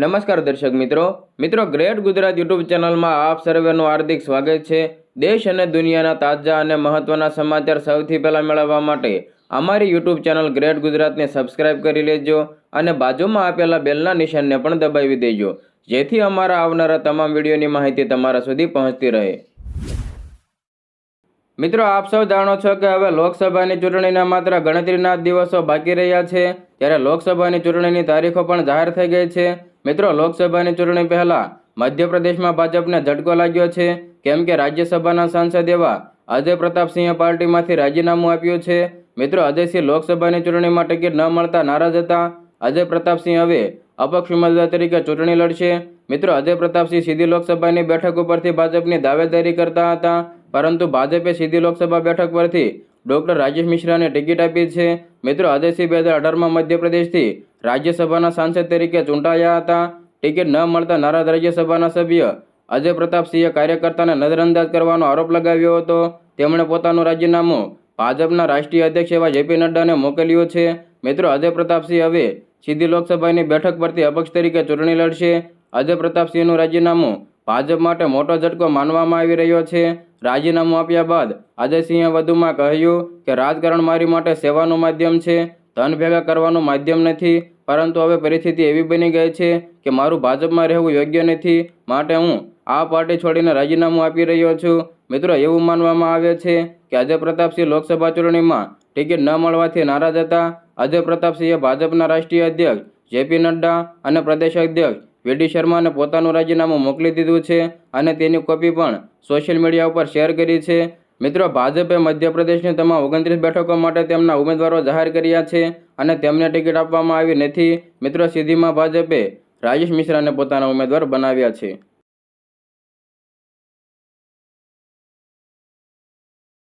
નમસ્કાર દર્શક મિત્રો. મિત્રો, ગ્રેટ ગુજરાત યુટ્યુબ ચેનલમાં આપ સર્વેનું હાર્દિક સ્વાગત છે. દેશ અને દુનિયાના તાજા અને મહત્ત્વના સમાચાર સૌથી પહેલાં મેળવવા માટે અમારી યુટ્યુબ ચેનલ ગ્રેટ ગુજરાતને સબસ્ક્રાઇબ કરી લેજો અને બાજુમાં આપેલા બેલના નિશાનને પણ દબાવી દેજો. જેથી અમારા આવનારા તમામ વિડીયોની માહિતી તમારા સુધી પહોંચતી રહે. મિત્રો, આપ સૌ જાણો છો કે હવે લોકસભાની ચૂંટણીના માત્ર ગણતરીના દિવસો બાકી રહ્યા છે. ત્યારે લોકસભાની ચૂંટણીની તારીખો પણ જાહેર થઈ ગઈ છે. મિત્રો, લોકસભાની ચૂંટણી પહેલાં મધ્યપ્રદેશમાં ભાજપને ઝટકો લાગ્યો છે. કેમ કે રાજ્યસભાના સાંસદ એવા અજય પ્રતાપસિંહે પાર્ટીમાંથી રાજીનામું આપ્યું છે. મિત્રો, અજયસિંહ લોકસભાની ચૂંટણીમાં ટિકિટ ન મળતા નારાજ હતા. અજય પ્રતાપસિંહ હવે અપક્ષ ઉમેદવાર તરીકે ચૂંટણી લડશે. મિત્રો, અજય પ્રતાપસિંહ સીધી લોકસભાની બેઠક ઉપરથી ભાજપની દાવેદારી કરતા હતા. પરંતુ ભાજપે સીધી લોકસભા બેઠક પરથી ડોક્ટર રાજેશ મિશ્રાને ટિકિટ આપી છે. મિત્રો આદેશી બે હજાર અઢારમાં મધ્યપ્રદેશથી રાજ્યસભાના સાંસદ તરીકે ચૂંટાયા હતા. ટિકિટ ન મળતા નારાજ રાજ્યસભાના સભ્ય અજય પ્રતાપસિંહે કાર્યકર્તાને નજરઅંદાજ કરવાનો આરોપ લગાવ્યો હતો. તેમણે પોતાનું રાજીનામું ભાજપના રાષ્ટ્રીય અધ્યક્ષ એવા જેપી નડ્ડાને મોકલ્યું છે. મિત્રો, અજય પ્રતાપસિંહ હવે સીધી લોકસભાની બેઠક પરથી અપક્ષ તરીકે ચૂંટણી લડશે. અજય પ્રતાપસિંહનું રાજીનામું ભાજપ માટે મોટો ઝટકો માનવામાં આવી રહ્યો છે. રાજીનામું આપ્યા બાદ અજયસિંહે વધુમાં કહ્યું કે, રાજકારણ મારી માટે સેવાનું માધ્યમ છે. ધન ભેગા કરવાનું માધ્યમ નથી. પરંતુ હવે પરિસ્થિતિ એવી બની ગઈ છે કે મારું ભાજપમાં રહેવું યોગ્ય નથી. માટે હું આ પાર્ટી છોડીને રાજીનામું આપી રહ્યો છું. મિત્રો, એવું માનવામાં આવે છે કે અજય પ્રતાપસિંહ લોકસભા ચૂંટણીમાં ટિકિટ ન મળવાથી નારાજ હતા. અજય પ્રતાપસિંહે ભાજપના રાષ્ટ્રીય અધ્યક્ષ જેપી નડ્ડા અને પ્રદેશ અધ્યક્ષ વીડી શર્માને પોતાનું રાજીનામું મોકલી દીધું છે અને તેની કોપી પણ સોશિયલ મીડિયા ઉપર શેર કરી છે. મિત્રો, ભાજપે મધ્યપ્રદેશની તમામ ઓગણત્રીસ બેઠકો માટે તેમના ઉમેદવારો જાહેર કર્યા છે અને તેમને ટિકિટ આપવામાં આવી નથી. મિત્રો, સીધીમાં ભાજપે રાજેશ મિશ્રાને પોતાના ઉમેદવાર બનાવ્યા છે.